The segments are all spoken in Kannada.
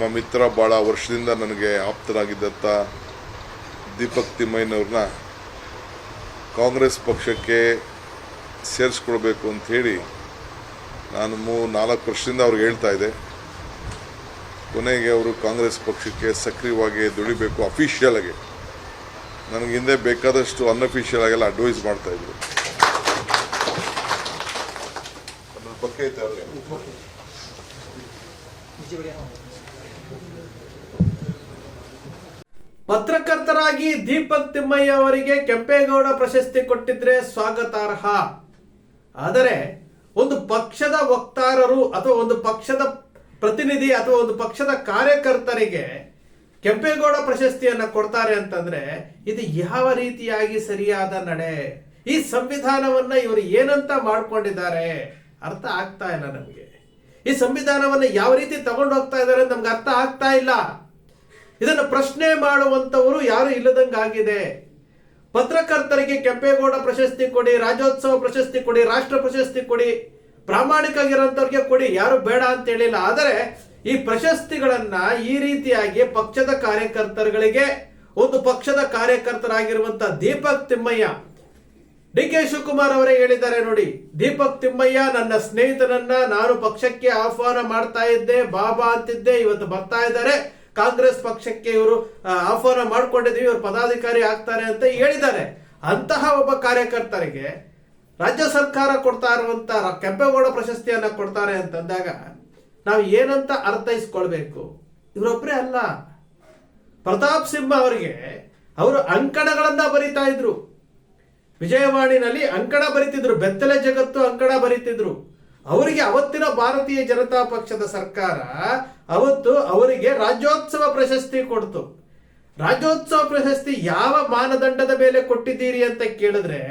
ನಮ್ಮ ಮಿತ್ರ ಭಾಳ ವರ್ಷದಿಂದ ನನಗೆ ಆಪ್ತರಾಗಿದ್ದಂಥ ದೀಪಕ್ ತಿಮ್ಮಯ್ಯನವ್ರನ್ನ ಕಾಂಗ್ರೆಸ್ ಪಕ್ಷಕ್ಕೆ ಸೇರಿಸ್ಕೊಳ್ಬೇಕು ಅಂಥೇಳಿ ನಾನು ಮೂ ನಾಲ್ಕು ವರ್ಷದಿಂದ ಅವ್ರಿಗೆ ಹೇಳ್ತಾ ಇದ್ದೆ. ಕೊನೆಗೆ ಅವರು ಕಾಂಗ್ರೆಸ್ ಪಕ್ಷಕ್ಕೆ ಸಕ್ರಿಯವಾಗಿ ದುಡಿಬೇಕು ಅಫಿಷಿಯಲಾಗಿ ನನಗೆ ಹಿಂದೆ ಬೇಕಾದಷ್ಟು ಅನ್ಅಫಿಷಿಯಲ್ ಆಗೆಲ್ಲ ಅಡ್ವೈಸ್ ಮಾಡ್ತಾ ಇದ್ರು. ಅದ್ರ ಬಗ್ಗೆ ಐತೆ ಅವ್ರಿಗೆ. ಪತ್ರಕರ್ತರಾಗಿ ದೀಪಕ್ ತಿಮ್ಮಯ್ಯ ಅವರಿಗೆ ಕೆಂಪೇಗೌಡ ಪ್ರಶಸ್ತಿ ಕೊಟ್ಟಿದ್ರೆ ಸ್ವಾಗತಾರ್ಹ. ಆದರೆ ಒಂದು ಪಕ್ಷದ ವಕ್ತಾರರು ಅಥವಾ ಒಂದು ಪಕ್ಷದ ಪ್ರತಿನಿಧಿ ಅಥವಾ ಒಂದು ಪಕ್ಷದ ಕಾರ್ಯಕರ್ತರಿಗೆ ಕೆಂಪೇಗೌಡ ಪ್ರಶಸ್ತಿಯನ್ನ ಕೊಡ್ತಾರೆ ಅಂತಂದ್ರೆ ಇದು ಯಾವ ರೀತಿಯಾಗಿ ಸರಿಯಾದ ನಡೆ? ಈ ಸಂವಿಧಾನವನ್ನ ಇವರು ಏನಂತ ಮಾಡ್ಕೊಂಡಿದ್ದಾರೆ? ಅರ್ಥ ಆಗ್ತಾ ಇಲ್ಲ ನಮಗೆ. ಈ ಸಂವಿಧಾನವನ್ನ ಯಾವ ರೀತಿ ತಗೊಂಡು ಹೋಗ್ತಾ ಇದ್ದಾರೆ ನಮ್ಗೆ ಅರ್ಥ ಆಗ್ತಾ ಇಲ್ಲ. ಇದನ್ನು ಪ್ರಶ್ನೆ ಮಾಡುವಂತವರು ಯಾರು ಇಲ್ಲದಂಗಾಗಿದೆ. ಪತ್ರಕರ್ತರಿಗೆ ಕೆಂಪೇಗೌಡ ಪ್ರಶಸ್ತಿ ಕೊಡಿ, ರಾಜ್ಯೋತ್ಸವ ಪ್ರಶಸ್ತಿ ಕೊಡಿ, ರಾಷ್ಟ್ರ ಪ್ರಶಸ್ತಿ ಕೊಡಿ, ಪ್ರಾಮಾಣಿಕವಾಗಿರೋಂಥವ್ರಿಗೆ ಕೊಡಿ, ಯಾರು ಬೇಡ ಅಂತ ಹೇಳಿಲ್ಲ. ಆದರೆ ಈ ಪ್ರಶಸ್ತಿಗಳನ್ನ ಈ ರೀತಿಯಾಗಿ ಪಕ್ಷದ ಕಾರ್ಯಕರ್ತರುಗಳಿಗೆ, ಒಂದು ಪಕ್ಷದ ಕಾರ್ಯಕರ್ತರಾಗಿರುವಂತ ದೀಪಕ್ ತಿಮ್ಮಯ್ಯ, ಡಿ ಕೆ ಶಿವಕುಮಾರ್ ಅವರೇ ಹೇಳಿದ್ದಾರೆ ನೋಡಿ. ದೀಪಕ್ ತಿಮ್ಮಯ್ಯ ನನ್ನ ಸ್ನೇಹಿತನನ್ನ ನಾನು ಪಕ್ಷಕ್ಕೆ ಆಹ್ವಾನ ಮಾಡ್ತಾ ಇದ್ದೆ ಬಾಬಾ ಅಂತಿದ್ದೆ, ಇವತ್ತು ಬರ್ತಾ ಇದ್ದಾರೆ. ಕಾಂಗ್ರೆಸ್ ಪಕ್ಷಕ್ಕೆ ಇವರು ಆಹ್ವಾನ ಮಾಡ್ಕೊಂಡಿದ್ದೀವಿ, ಇವರು ಪದಾಧಿಕಾರಿ ಆಗ್ತಾರೆ ಅಂತ ಹೇಳಿದ್ದಾರೆ. ಅಂತಹ ಒಬ್ಬ ಕಾರ್ಯಕರ್ತರಿಗೆ ರಾಜ್ಯ ಸರ್ಕಾರ ಕೊಡ್ತಾ ಇರುವಂತ ಕೆಂಪೇಗೌಡ ಪ್ರಶಸ್ತಿಯನ್ನ ಕೊಡ್ತಾರೆ ಅಂತಂದಾಗ ನಾವು ಏನಂತ ಅರ್ಥೈಸ್ಕೊಳ್ಬೇಕು? ಇವರೊಬ್ಬರೇ ಅಲ್ಲ. ಪ್ರತಾಪ್ ಸಿಂಹ ಅವರಿಗೆ ಅವರು ಅಂಕಣಗಳನ್ನ ಬರಿತಾ ಇದ್ರು. ವಿಜಯವಾಣಿನಲ್ಲಿ ಅಂಕಣ ಬರಿತಿದ್ರು. ಬೆತ್ತಲೆ ಜಗತ್ತು ಅಂಕಣ ಬರಿತಿದ್ರು. ಅವರಿಗೆ ಅವತ್ತಿನ ಭಾರತೀಯ ಜನತಾ ಪಕ್ಷದ ಸರ್ಕಾರ ಅವತ್ತು ಅವರಿಗೆ ರಾಜ್ಯೋತ್ಸವ ಪ್ರಶಸ್ತಿ ಕೊಡ್ತು. ರಾಜ್ಯೋತ್ಸವ ಪ್ರಶಸ್ತಿ ಯಾವ ಮಾನದಂಡದ ಮೇಲೆ ಕೊಟ್ಟಿದ್ದೀರಿ ಅಂತ ಕೇಳಿದ್ರೆ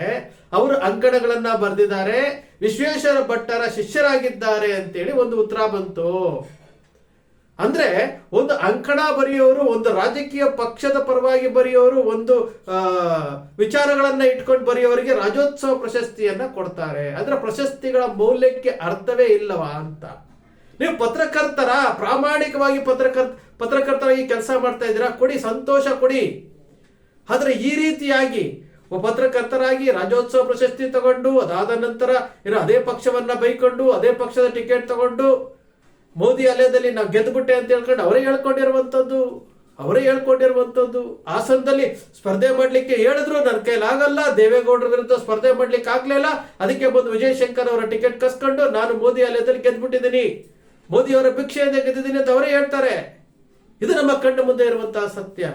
ಅವರು ಅಂಕಣಗಳನ್ನ ಬರೆದಿದ್ದಾರೆ, ವಿಶ್ವೇಶ್ವರ ಭಟ್ಟರ ಶಿಷ್ಯರಾಗಿದ್ದಾರೆ ಅಂತೇಳಿ ಒಂದು ಉತ್ತರ ಬಂತು. ಅಂದ್ರೆ ಒಂದು ಅಂಕಣ ಬರೆಯೋರು, ಒಂದು ರಾಜಕೀಯ ಪಕ್ಷದ ಪರವಾಗಿ ಬರೆಯೋರು, ಒಂದು ವಿಚಾರಗಳನ್ನ ಇಟ್ಕೊಂಡು ಬರೆಯೋರಿಗೆ ರಾಜ್ಯೋತ್ಸವ ಪ್ರಶಸ್ತಿಯನ್ನ ಕೊಡ್ತಾರೆ. ಅಂದ್ರೆ ಪ್ರಶಸ್ತಿಗಳ ಮೌಲ್ಯಕ್ಕೆ ಅರ್ಥವೇ ಇಲ್ಲವಾ ಅಂತ. ನೀವು ಪತ್ರಕರ್ತರ, ಪ್ರಾಮಾಣಿಕವಾಗಿ ಪತ್ರಕರ್ತ ಪತ್ರಕರ್ತರಾಗಿ ಕೆಲಸ ಮಾಡ್ತಾ ಇದ್ದೀರಾ, ಕೊಡಿ, ಸಂತೋಷ ಕೊಡಿ. ಆದ್ರೆ ಈ ರೀತಿಯಾಗಿ ಒಬ್ಬ ಪತ್ರಕರ್ತರಾಗಿ ರಾಜ್ಯೋತ್ಸವ ಪ್ರಶಸ್ತಿ ತಗೊಂಡು, ಅದಾದ ನಂತರ ಏನೋ ಅದೇ ಪಕ್ಷವನ್ನ ಬೈಕೊಂಡು, ಅದೇ ಪಕ್ಷದ ಟಿಕೆಟ್ ತಗೊಂಡು ಮೋದಿ ಅಲೆದಲ್ಲಿ ನಾವು ಗೆದ್ದುಬಿಟ್ಟೆ ಅಂತ ಹೇಳ್ಕೊಂಡು ಅವರೇ ಹೇಳ್ಕೊಂಡಿರುವಂಥದ್ದು, ಅವರೇ ಹೇಳ್ಕೊಂಡಿರುವಂತದ್ದು ಹಾಸನದಲ್ಲಿ ಸ್ಪರ್ಧೆ ಮಾಡಲಿಕ್ಕೆ ಹೇಳಿದ್ರು, ನನ್ನ ಕೈಲಾಗಲ್ಲ, ದೇವೇಗೌಡರ ವಿರುದ್ಧ ಸ್ಪರ್ಧೆ ಮಾಡ್ಲಿಕ್ಕೆ ಆಗ್ಲಿಲ್ಲ. ಅದಕ್ಕೆ ಬಂದು ವಿಜಯ್ ಶಂಕರ್ ಅವರ ಟಿಕೆಟ್ ಕಸ್ಕೊಂಡು ನಾನು ಮೋದಿ ಅಲೆದಲ್ಲಿ ಗೆದ್ಬಿಟ್ಟಿದ್ದೀನಿ. ಮೋದಿ ಅವರ ಭಿಕ್ಷೆಯಿಂದ ಗೆದ್ದಿದ್ದೀನಿ ಅಂತ ಅವರೇ ಹೇಳ್ತಾರೆ. ಇದು ನಮ್ಮ ಕಣ್ಣು ಮುಂದೆ ಇರುವಂತಹ ಸತ್ಯ.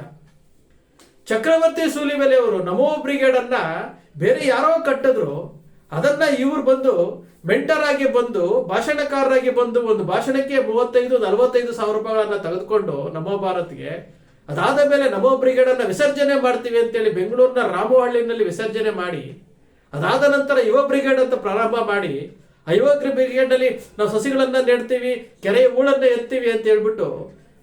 ಚಕ್ರವರ್ತಿ ಸೂಲಿಬೆಲೆ ಅವರು ನಮೋ ಬ್ರಿಗೇಡ್ ಅನ್ನ ಬೇರೆ ಯಾರೋ ಕಟ್ಟಿದ್ರು ಅದನ್ನ ಇವರು ಬಂದು ಮೆಂಟರ್ ಆಗಿ ಬಂದು, ಭಾಷಣಕಾರರಾಗಿ ಬಂದು ಒಂದು ಭಾಷಣಕ್ಕೆ ಮೂವತ್ತೈದು, ನಲವತ್ತೈದು ಸಾವಿರ ರೂಪಾಯಿಗಳನ್ನ ತೆಗೆದುಕೊಂಡು ನಮೋ ಭಾರತ್ಗೆ, ಅದಾದ ಮೇಲೆ ನಮೋ ಬ್ರಿಗೇಡ್ ಅನ್ನ ವಿಸರ್ಜನೆ ಮಾಡ್ತೀವಿ ಅಂತೇಳಿ ಬೆಂಗಳೂರಿನ ರಾಮವಹಳ್ಳಿನಲ್ಲಿ ವಿಸರ್ಜನೆ ಮಾಡಿ, ಅದಾದ ನಂತರ ಯುವ ಬ್ರಿಗೇಡ್ ಅಂತ ಪ್ರಾರಂಭ ಮಾಡಿ ಆ ಯುವ ಬ್ರಿಗೇಡ್ ಅಲ್ಲಿ ನಾವು ಸಸಿಗಳನ್ನ ನೆಡ್ತೀವಿ, ಕೆರೆಯ ಹೂಳನ್ನ ಎತ್ತೀವಿ ಅಂತ ಹೇಳ್ಬಿಟ್ಟು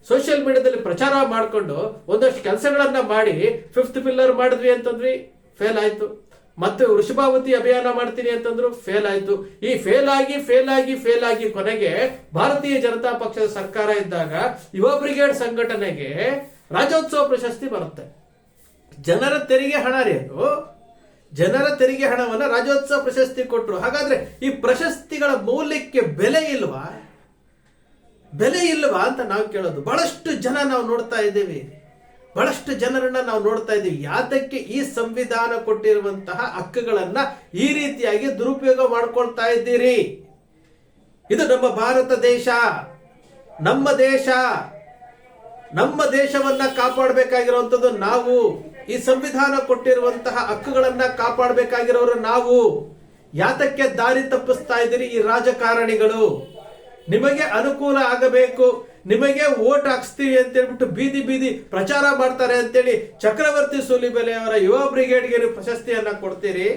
ಸೋಷಿಯಲ್ ಮೀಡಿಯಾದಲ್ಲಿ ಪ್ರಚಾರ ಮಾಡಿಕೊಂಡು ಒಂದಷ್ಟು ಕೆಲಸಗಳನ್ನ ಮಾಡಿ ಫಿಫ್ತ್ ಪಿಲ್ಲರ್ ಮಾಡಿದ್ವಿ ಅಂತಂದ್ವಿ ಫೇಲ್ ಆಯ್ತು. ಮತ್ತೆ ವೃಷಭಾವತಿ ಅಭಿಯಾನ ಮಾಡ್ತೀನಿ ಅಂತಂದ್ರು ಫೇಲ್ ಆಯ್ತು. ಈ ಫೇಲ್ ಆಗಿ ಫೇಲ್ ಆಗಿ ಫೇಲ್ ಆಗಿ ಕೊನೆಗೆ ಭಾರತೀಯ ಜನತಾ ಪಕ್ಷದ ಸರ್ಕಾರ ಇದ್ದಾಗ ಯುವ ಬ್ರಿಗೇಡ್ ಸಂಘಟನೆಗೆ ರಾಜ್ಯೋತ್ಸವ ಪ್ರಶಸ್ತಿ ಬರುತ್ತೆ. ಜನರ ತೆರಿಗೆ ಹಣ ರೀ ಅದು. ಜನರ ತೆರಿಗೆ ಹಣವನ್ನ ರಾಜ್ಯೋತ್ಸವ ಪ್ರಶಸ್ತಿ ಕೊಟ್ಟರು ಹಾಗಾದ್ರೆ ಈ ಪ್ರಶಸ್ತಿಗಳ ಮೌಲ್ಯಕ್ಕೆ ಬೆಲೆ ಇಲ್ವಾ? ಬೆಲೆ ಇಲ್ವಾ ಅಂತ ನಾವು ಕೇಳೋದು. ಬಹಳಷ್ಟು ಜನ ನಾವು ನೋಡ್ತಾ ಇದ್ದೀವಿ. ಬಹಳಷ್ಟು ಜನರನ್ನ ನಾವು ನೋಡ್ತಾ ಇದ್ದೀವಿ. ಯಾತಕ್ಕೆ ಈ ಸಂವಿಧಾನ ಕೊಟ್ಟಿರುವಂತಹ ಹಕ್ಕುಗಳನ್ನ ಈ ರೀತಿಯಾಗಿ ದುರುಪಯೋಗ ಮಾಡ್ಕೊಳ್ತಾ ಇದ್ದೀರಿ? ಇದು ನಮ್ಮ ಭಾರತ ದೇಶ. ನಮ್ಮ ದೇಶ. ನಮ್ಮ ದೇಶವನ್ನ ಕಾಪಾಡಬೇಕಾಗಿರುವಂಥದ್ದು ನಾವು. ಈ ಸಂವಿಧಾನ ಕೊಟ್ಟಿರುವಂತಹ ಹಕ್ಕುಗಳನ್ನ ಕಾಪಾಡಬೇಕಾಗಿರೋರು ನಾವು. ಯಾತಕ್ಕೆ ದಾರಿ ತಪ್ಪಿಸ್ತಾ ಇದ್ದೀರಿ ಈ ರಾಜಕಾರಣಿಗಳು? ನಿಮಗೆ ಅನುಕೂಲ ಆಗಬೇಕು. ನಿಮಗೆ ಓಟ್ ಹಾಕ್ಸ್ತೀವಿ ಅಂತ ಹೇಳ್ಬಿಟ್ಟು ಬೀದಿ ಬೀದಿ ಪ್ರಚಾರ ಮಾಡ್ತಾರೆ ಅಂತೇಳಿ ಚಕ್ರವರ್ತಿ ಸೂಲಿಬೆಲೆ ಅವರ ಯುವ ಬ್ರಿಗೇಡ್ಗೆ ನೀವು ಪ್ರಶಸ್ತಿಯನ್ನ ಕೊಡ್ತೀರಿ,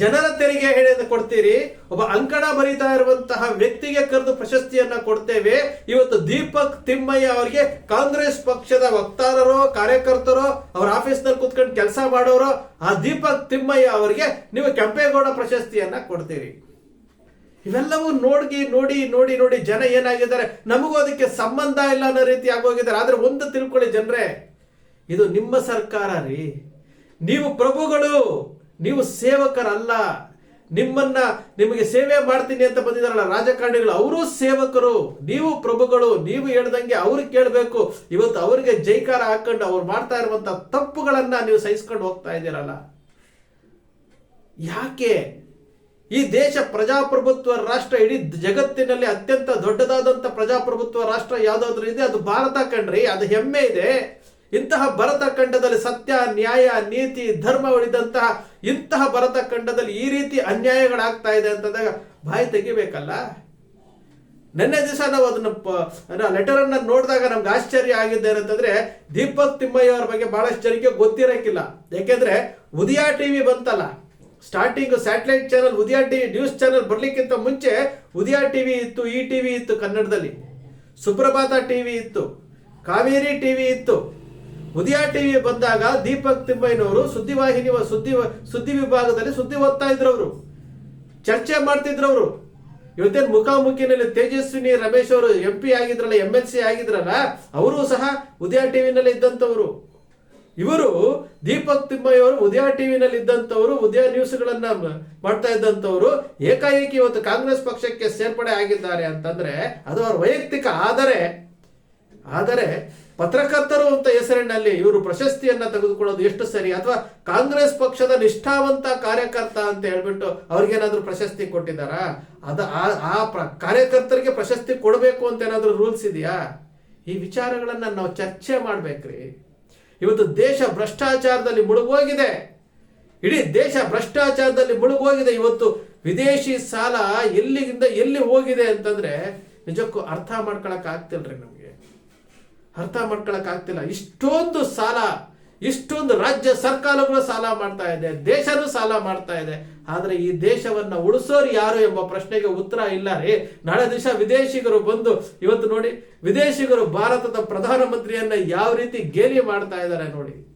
ಜನರ ತೆರಿಗೆ ಹೇಳಿದ ಕೊಡ್ತೀರಿ, ಒಬ್ಬ ಅಂಕಣ ಬರೀತಾ ಇರುವಂತಹ ವ್ಯಕ್ತಿಗೆ ಕರೆದು ಪ್ರಶಸ್ತಿಯನ್ನ ಕೊಡ್ತೇವೆ. ಇವತ್ತು ದೀಪಕ್ ತಿಮ್ಮಯ್ಯ ಅವರಿಗೆ ಕಾಂಗ್ರೆಸ್ ಪಕ್ಷದ ವಕ್ತಾರರೋ, ಕಾರ್ಯಕರ್ತರೋ, ಅವ್ರ ಆಫೀಸ್ನಲ್ಲಿ ಕುತ್ಕೊಂಡು ಕೆಲಸ ಮಾಡೋರು, ಆ ದೀಪಕ್ ತಿಮ್ಮಯ್ಯ ಅವರಿಗೆ ನೀವು ಕೆಂಪೇಗೌಡ ಪ್ರಶಸ್ತಿಯನ್ನ ಕೊಡ್ತೀರಿ. ಇವೆಲ್ಲವೂ ನೋಡಿ ನೋಡಿ ನೋಡಿ ನೋಡಿ ಜನ ಏನಾಗಿದ್ದಾರೆ? ನಮಗೂ ಅದಕ್ಕೆ ಸಂಬಂಧ ಇಲ್ಲ ಅನ್ನೋ ರೀತಿ ಆಗೋಗಿದ್ದಾರೆ. ಆದರೆ ಒಂದು ತಿಳ್ಕೊಳ್ಳಿ ಜನರೇ, ಇದು ನಿಮ್ಮ ಸರ್ಕಾರ ರೀ. ನೀವು ಪ್ರಭುಗಳು, ನೀವು ಸೇವಕರಲ್ಲ. ನಿಮ್ಮನ್ನ ನಿಮಗೆ ಸೇವೆ ಮಾಡ್ತೀನಿ ಅಂತ ಬಂದಿದಾರಲ್ಲ ರಾಜಕಾರಣಿಗಳು, ಅವರು ಸೇವಕರು. ನೀವು ಪ್ರಭುಗಳು, ನೀವು ಹೇಳ್ದಂಗೆ ಅವ್ರಿಗೆ ಕೇಳಬೇಕು. ಇವತ್ತು ಅವರಿಗೆ ಜೈಕಾರ ಹಾಕೊಂಡು ಅವ್ರು ಮಾಡ್ತಾ ಇರುವಂತ ತಪ್ಪುಗಳನ್ನ ನೀವು ಸಹಿಸ್ಕೊಂಡು ಹೋಗ್ತಾ ಇದ್ದೀರಲ್ಲ. ಯಾಕೆ? ಈ ದೇಶ ಪ್ರಜಾಪ್ರಭುತ್ವ ರಾಷ್ಟ್ರ ಇಡೀ ಜಗತ್ತಿನಲ್ಲಿ ಅತ್ಯಂತ ದೊಡ್ಡದಾದಂತ ಪ್ರಜಾಪ್ರಭುತ್ವ ರಾಷ್ಟ್ರ ಯಾವುದಾದ್ರೂ ಇದೆ? ಅದು ಭಾರತ ಕಣ್ರಿ, ಅದು ಹೆಮ್ಮೆ ಇದೆ. ಇಂತಹ ಭರತ ಖಂಡದಲ್ಲಿ ಸತ್ಯ, ನ್ಯಾಯ, ನೀತಿ, ಧರ್ಮ ಉಳಿದಂತಹ ಇಂತಹ ಭರತ ಖಂಡದಲ್ಲಿ ಈ ರೀತಿ ಅನ್ಯಾಯಗಳಾಗ್ತಾ ಇದೆ ಅಂತಂದಾಗ ಬಾಯಿ ತೆಗಿಬೇಕಲ್ಲ? ನಿನ್ನೆ ದಿವಸ ನಾವು ಅದನ್ನ ಲೆಟರ್ ಅನ್ನ ನೋಡಿದಾಗ ನಮ್ಗೆ ಆಶ್ಚರ್ಯ ಆಗಿದೆ ಅಂತಂದ್ರೆ ದೀಪಕ್ ತಿಮ್ಮಯ್ಯ ಅವ್ರ ಬಗ್ಗೆ ಬಹಳಷ್ಟು ಜನಕ್ಕೆ ಗೊತ್ತಿರಕ್ಕಿಲ್ಲ ಯಾಕೆಂದ್ರೆ ಉದಯ ಟಿವಿ ಬಂತಲ್ಲ. Starting satellite channel Udaya TV news channel ಬರ್ಲಿಕ್ಕಿಂತ ಮುಂಚೆ ಉದಯ ಟಿವಿ ಇತ್ತು ಈ ಟಿವಿ ಇತ್ತು ಕನ್ನಡದಲ್ಲಿ. ಸುಪ್ರಭಾತ ಟಿವಿ ಇತ್ತು ಕಾವೇರಿ ಟಿವಿ ಇತ್ತು. ಉದಯ ಟಿವಿ ಬಂದಾಗ ದೀಪಕ್ ತಿಮ್ಮಯ್ಯನವರು ಸುದ್ದಿವಾಹಿನಿ, ಸುದ್ದಿ ಸುದ್ದಿ ವಿಭಾಗದಲ್ಲಿ ಸುದ್ದಿ ಓದ್ತಾ ಇದ್ರು ಅವರು ಚರ್ಚೆ ಮಾಡ್ತಿದ್ರು ಅವರು ಇವತ್ತೇನು ಮುಖಾಮುಖಿನಲ್ಲಿ ತೇಜಸ್ವಿನಿ ರಮೇಶ್ ಅವರು ಎಂ ಪಿ ಆಗಿದ್ರಲ್ಲ ಎಂ ಎಲ್ ಸಿ ಆಗಿದ್ರಲ್ಲ, ಅವರು ಸಹ ಉದಯ ಟಿವಿನಲ್ಲಿ ಇದ್ದಂಥವ್ರು. ಇವರು ದೀಪಕ್ ತಿಮ್ಮಯ್ಯವರು, ಉದಯ ಟಿವಿನಲ್ಲಿ ಇದ್ದಂಥವರು ಉದಯ ನ್ಯೂಸ್ಗಳನ್ನ ಮಾಡ್ತಾ ಇದ್ದಂಥವರು, ಏಕಾಏಕಿ ಇವತ್ತು ಕಾಂಗ್ರೆಸ್ ಪಕ್ಷಕ್ಕೆ ಸೇರ್ಪಡೆ ಆಗಿದ್ದಾರೆ ಅಂತಂದ್ರೆ ಅದು ಅವ್ರ ವೈಯಕ್ತಿಕ ಆದರೆ ಆದರೆ ಪತ್ರಕರ್ತರು ಅಂತ ಹೆಸರಿನಲ್ಲಿ ಇವರು ಪ್ರಶಸ್ತಿಯನ್ನ ತೆಗೆದುಕೊಳ್ಳೋದು ಎಷ್ಟು ಸರಿ? ಅಥವಾ ಕಾಂಗ್ರೆಸ್ ಪಕ್ಷದ ನಿಷ್ಠಾವಂತ ಕಾರ್ಯಕರ್ತ ಅಂತ ಹೇಳ್ಬಿಟ್ಟು ಅವ್ರಿಗೇನಾದ್ರೂ ಪ್ರಶಸ್ತಿ ಕೊಟ್ಟಿದ್ದಾರಾ? ಅದ ಆ- ಕಾರ್ಯಕರ್ತರಿಗೆ ಪ್ರಶಸ್ತಿ ಕೊಡಬೇಕು ಅಂತ ಏನಾದ್ರೂ ರೂಲ್ಸ್ ಇದೆಯಾ? ಈ ವಿಚಾರಗಳನ್ನ ನಾವು ಚರ್ಚೆ ಮಾಡ್ಬೇಕ್ರಿ. ಇವತ್ತು ದೇಶ ಭ್ರಷ್ಟಾಚಾರದಲ್ಲಿ ಮುಳುಗೋಗಿದೆ ಇಡೀ ದೇಶ ಭ್ರಷ್ಟಾಚಾರದಲ್ಲಿ ಮುಳುಗೋಗಿದೆ ಇವತ್ತು ವಿದೇಶಿ ಸಾಲ ಎಲ್ಲಿಗಿಂತ ಎಲ್ಲಿ ಹೋಗಿದೆ ಅಂತಂದ್ರೆ ನಿಜಕ್ಕೂ ಅರ್ಥ ಮಾಡ್ಕೊಳಕ್ ಆಗ್ತಿಲ್ರಿ ನಮಗೆ. ಅರ್ಥ ಮಾಡ್ಕೊಳಕ್ ಆಗ್ತಿಲ್ಲ. ಇಷ್ಟೊಂದು ಸಾಲ ಇಷ್ಟೊಂದು ರಾಜ್ಯ ಸರ್ಕಾರಗಳು ಸಾಲ ಮಾಡ್ತಾ ಇದೆ, ದೇಶನೂ ಸಾಲ ಮಾಡ್ತಾ ಇದೆ. ಆದ್ರೆ ಈ ದೇಶವನ್ನ ಉಳಿಸೋರು ಯಾರು ಎಂಬ ಪ್ರಶ್ನೆಗೆ ಉತ್ತರ ಇಲ್ಲ ರೀ. ನಾಳೆ ದಿವಸ ವಿದೇಶಿಗರು ಬಂದು, ಇವತ್ತು ನೋಡಿ, ವಿದೇಶಿಗರು ಭಾರತದ ಪ್ರಧಾನಮಂತ್ರಿಯನ್ನ ಯಾವ ರೀತಿ ಗೇಲಿ ಮಾಡ್ತಾ ಇದ್ದಾರೆ ನೋಡಿ.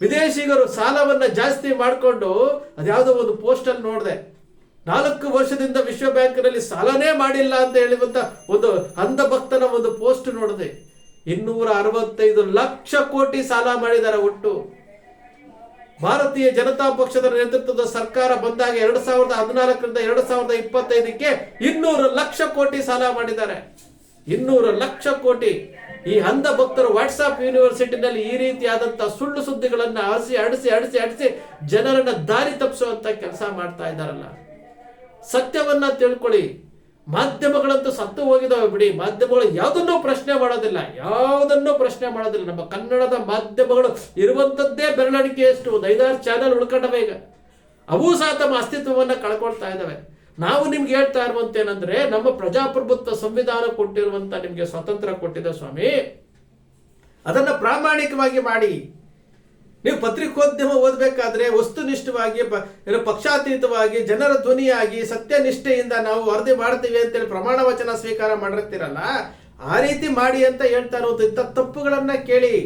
ವಿದೇಶಿಗರು ಸಾಲವನ್ನ ಜಾಸ್ತಿ ಮಾಡಿಕೊಂಡು ಅದ್ಯಾವುದೋ ಒಂದು ಪೋಸ್ಟ್ ಅಲ್ಲಿ ನೋಡಿದೆ. ನಾಲ್ಕು ವರ್ಷದಿಂದ ವಿಶ್ವ ಬ್ಯಾಂಕ್ನಲ್ಲಿ ಸಾಲನೇ ಮಾಡಿಲ್ಲ ಅಂತ ಹೇಳುವಂತ ಒಂದು ಅಂಧಭಕ್ತನ ಒಂದು ಪೋಸ್ಟ್ ನೋಡಿದೆ. ಇನ್ನೂರ ಅರವತ್ತೈದು ಲಕ್ಷ ಕೋಟಿ ಸಾಲ ಮಾಡಿದ್ದಾರೆ ಒಟ್ಟು. ಭಾರತೀಯ ಜನತಾ ಪಕ್ಷದ ನೇತೃತ್ವದ ಸರ್ಕಾರ ಬಂದಾಗ ಎರಡು ಸಾವಿರದ ಹದಿನಾಲ್ಕರಿಂದ ಎರಡು ಸಾವಿರದ ಇಪ್ಪತ್ತೈದಕ್ಕೆ ಇನ್ನೂರು ಲಕ್ಷ ಕೋಟಿ ಸಾಲ ಮಾಡಿದ್ದಾರೆ. ಇನ್ನೂರು ಲಕ್ಷ ಕೋಟಿ. ಈ ಅಂಧ ಭಕ್ತರು ವಾಟ್ಸಾಪ್ ಯೂನಿವರ್ಸಿಟಿನಲ್ಲಿ ಈ ರೀತಿಯಾದಂತಹ ಸುಳ್ಳು ಸುದ್ದಿಗಳನ್ನು ಹರಿಸಿ ಅಡಿಸಿ ಅಡಿಸಿ ಅಡಿಸಿ ಜನರನ್ನ ದಾರಿ ತಪ್ಪಿಸುವಂತ ಕೆಲಸ ಮಾಡ್ತಾ ಇದ್ದಾರಲ್ಲ. ಸತ್ಯವನ್ನ ತಿಳ್ಕೊಳ್ಳಿ. ಮಾಧ್ಯಮಗಳಂತೂ ಸತ್ತು ಹೋಗಿದಾವೆ ಬಿಡಿ. ಮಾಧ್ಯಮಗಳು ಯಾವುದನ್ನೂ ಪ್ರಶ್ನೆ ಮಾಡೋದಿಲ್ಲ. ಯಾವುದನ್ನೂ ಪ್ರಶ್ನೆ ಮಾಡೋದಿಲ್ಲ. ನಮ್ಮ ಕನ್ನಡದ ಮಾಧ್ಯಮಗಳು ಇರುವಂತದ್ದೇ ಬೆರಳಿಕೆಯಷ್ಟು ಒಂದು ಐದಾರು ಚಾನೆಲ್ ಉಳ್ಕೊಂಡವೆ ಈಗ. ಅವು ಸಹ ತಮ್ಮ ಅಸ್ತಿತ್ವವನ್ನು ಕಳ್ಕೊಳ್ತಾ ಇದ್ದಾವೆ ನಾವು ನಿಮ್ಗೆ ಹೇಳ್ತಾ ಇರುವಂತೇನಂದ್ರೆ, ನಮ್ಮ ಪ್ರಜಾಪ್ರಭುತ್ವ ಸಂವಿಧಾನ ಕೊಟ್ಟಿರುವಂತ ನಿಮ್ಗೆ ಸ್ವಾತಂತ್ರ್ಯ ಕೊಟ್ಟಿದೆ ಸ್ವಾಮಿ. ಅದನ್ನ ಪ್ರಾಮಾಣಿಕವಾಗಿ ಮಾಡಿ. ನೀವು ಪತ್ರಿಕೋದ್ಯಮ ಓದಬೇಕಾದ್ರೆ ವಸ್ತುನಿಷ್ಠವಾಗಿ ಪಕ್ಷಾತೀತವಾಗಿ, ಜನರ ಧ್ವನಿಯಾಗಿ, ಸತ್ಯನಿಷ್ಠೆಯಿಂದ ನಾವು ವರದಿ ಮಾಡ್ತೀವಿ ಅಂತೇಳಿ ಪ್ರಮಾಣ ವಚನ ಸ್ವೀಕಾರ ಮಾಡಿರ್ತೀರಲ್ಲ, ಆ ರೀತಿ ಮಾಡಿ ಅಂತ ಹೇಳ್ತಾ ಇರೋದು ಇಂಥ ತಪ್ಪುಗಳನ್ನ ಕೇಳಿ.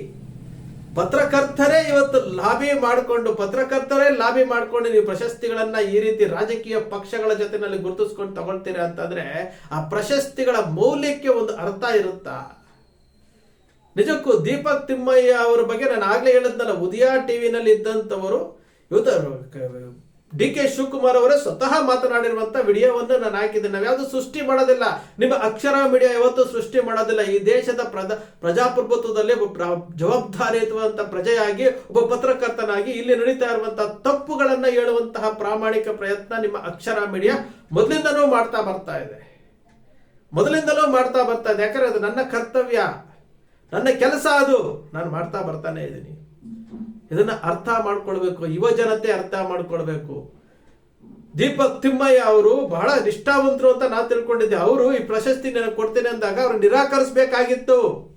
ಪತ್ರಕರ್ತರೇ ಇವತ್ತು ಲಾಬಿ ಮಾಡಿಕೊಂಡು, ಪತ್ರಕರ್ತರೇ ಲಾಬಿ ಮಾಡಿಕೊಂಡು ನೀವು ಪ್ರಶಸ್ತಿಗಳನ್ನ ಈ ರೀತಿ ರಾಜಕೀಯ ಪಕ್ಷಗಳ ಜೊತೆನಲ್ಲಿ ಗುರುತಿಸ್ಕೊಂಡು ತಗೊಳ್ತೀರಾ ಅಂತಂದ್ರೆ ಆ ಪ್ರಶಸ್ತಿಗಳ ಮೌಲ್ಯಕ್ಕೆ ಒಂದು ಅರ್ಥ ಇರುತ್ತಾ? ನಿಜಕ್ಕೂ ದೀಪಕ್ ತಿಮ್ಮಯ್ಯ ಅವರ ಬಗ್ಗೆ ನಾನು ಆಗ್ಲೇ ಹೇಳಿದ್ನಲ್ಲ, ಉದಯ ಟಿವಿನಲ್ಲಿ ಇದ್ದಂಥವರು, ಇವತ್ತು ಡಿ ಕೆ ಶಿವಕುಮಾರ್ ಅವರೇ ಸ್ವತಃ ಮಾತನಾಡಿರುವಂತ ವಿಡಿಯೋವನ್ನು ನಾನು ಹಾಕಿದ್ದೇನೆ. ನಾವು ಯಾವುದು ಸೃಷ್ಟಿ ಮಾಡೋದಿಲ್ಲ. ನಿಮ್ಮ ಅಕ್ಷರ ಮೀಡಿಯಾ ಯಾವತ್ತೂ ಸೃಷ್ಟಿ ಮಾಡೋದಿಲ್ಲ. ಈ ದೇಶದ ಪ್ರಜಾ, ಪ್ರಜಾಪ್ರಭುತ್ವದಲ್ಲಿ ಒಬ್ಬ ಪ್ರಜೆಯಾಗಿ, ಒಬ್ಬ ಪತ್ರಕರ್ತನಾಗಿ ಇಲ್ಲಿ ನಡೀತಾ ಇರುವಂತಹ ತಪ್ಪುಗಳನ್ನ ಹೇಳುವಂತಹ ಪ್ರಾಮಾಣಿಕ ಪ್ರಯತ್ನ ನಿಮ್ಮ ಅಕ್ಷರ ಮೀಡಿಯಾ ಮೊದಲಿಂದನೂ ಮಾಡ್ತಾ ಬರ್ತಾ ಇದೆ. ಮೊದಲಿಂದಲೂ ಮಾಡ್ತಾ ಬರ್ತಾ ಇದೆ. ಯಾಕಂದ್ರೆ ಅದು ನನ್ನ ಕರ್ತವ್ಯ. ನನ್ನ ಕೆಲಸ ಅದು. ನಾನು ಮಾಡ್ತಾ ಬರ್ತಾನೆ ಇದ್ದೀನಿ. ಇದನ್ನ ಅರ್ಥ ಮಾಡ್ಕೊಳ್ಬೇಕು. ಯುವ ಜನತೆ ಅರ್ಥ ಮಾಡ್ಕೊಳ್ಬೇಕು. ದೀಪಕ್ ತಿಮ್ಮಯ್ಯ ಅವರು ಬಹಳ ನಿಷ್ಠಾವಂತರು ಅಂತ ನಾನು ತಿಳ್ಕೊಂಡಿದ್ದೆ. ಅವರು ಈ ಪ್ರಶಸ್ತಿ ನನಗೆ ಕೊಡ್ತೇನೆ ಅಂದಾಗ ಅವ್ರು ನಿರಾಕರಿಸಬೇಕಾಗಿತ್ತು.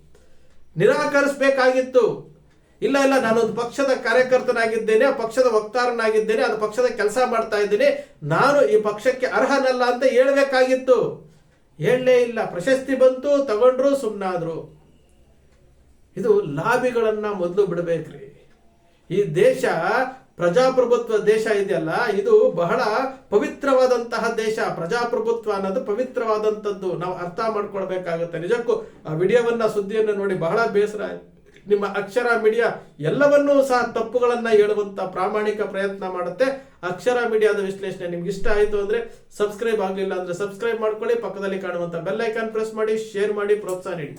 ನಿರಾಕರಿಸಬೇಕಾಗಿತ್ತು. ಇಲ್ಲ ಇಲ್ಲ, ನಾನೊಂದು ಪಕ್ಷದ ಕಾರ್ಯಕರ್ತನಾಗಿದ್ದೇನೆ, ಆ ಪಕ್ಷದ ವಕ್ತಾರನಾಗಿದ್ದೇನೆ, ಅದು ಪಕ್ಷದ ಕೆಲಸ ಮಾಡ್ತಾ ಇದ್ದೀನಿ. ನಾನು ಈ ಪಕ್ಷಕ್ಕೆ ಅರ್ಹನಲ್ಲ ಅಂತ ಹೇಳಬೇಕಾಗಿತ್ತು. ಹೇಳಲೇ ಇಲ್ಲ. ಪ್ರಶಸ್ತಿ ಬಂತು, ತಗೊಂಡ್ರು ಸುಮ್ಮನಾದ್ರು ಇದು ಲಾಬಿಗಳನ್ನ ಮೊದಲು ಬಿಡಬೇಕ್ರಿ. ಈ ದೇಶ ಪ್ರಜಾಪ್ರಭುತ್ವ ದೇಶ ಇದೆಯಲ್ಲ, ಇದು ಬಹಳ ಪವಿತ್ರವಾದಂತಹ ದೇಶ. ಪ್ರಜಾಪ್ರಭುತ್ವ ಅನ್ನೋದು ಪವಿತ್ರವಾದಂಥದ್ದು. ನಾವು ಅರ್ಥ ಮಾಡ್ಕೊಳ್ಬೇಕಾಗುತ್ತೆ. ನಿಜಕ್ಕೂ ಆ ವಿಡಿಯೋವನ್ನ, ಸುದ್ದಿಯನ್ನು ನೋಡಿ ಬಹಳ ಬೇಸರ. ನಿಮ್ಮ ಅಕ್ಷರ ಮೀಡಿಯಾ ಎಲ್ಲವನ್ನೂ ಸಹ ತಪ್ಪುಗಳನ್ನ ಹೇಳುವಂತ ಪ್ರಾಮಾಣಿಕ ಪ್ರಯತ್ನ ಮಾಡುತ್ತೆ. ಅಕ್ಷರ ಮೀಡಿಯಾದ ವಿಶ್ಲೇಷಣೆ ನಿಮ್ಗೆ ಇಷ್ಟ ಆಯಿತು ಅಂದ್ರೆ ಸಬ್ಸ್ಕ್ರೈಬ್ ಆಗಲಿಲ್ಲ ಅಂದ್ರೆ ಸಬ್ಸ್ಕ್ರೈಬ್ ಮಾಡ್ಕೊಳ್ಳಿ. ಪಕ್ಕದಲ್ಲಿ ಕಾಣುವಂತ ಬೆಲ್ ಐಕಾನ್ ಪ್ರೆಸ್ ಮಾಡಿ, ಶೇರ್ ಮಾಡಿ, ಪ್ರೋತ್ಸಾಹ ನೀಡಿ.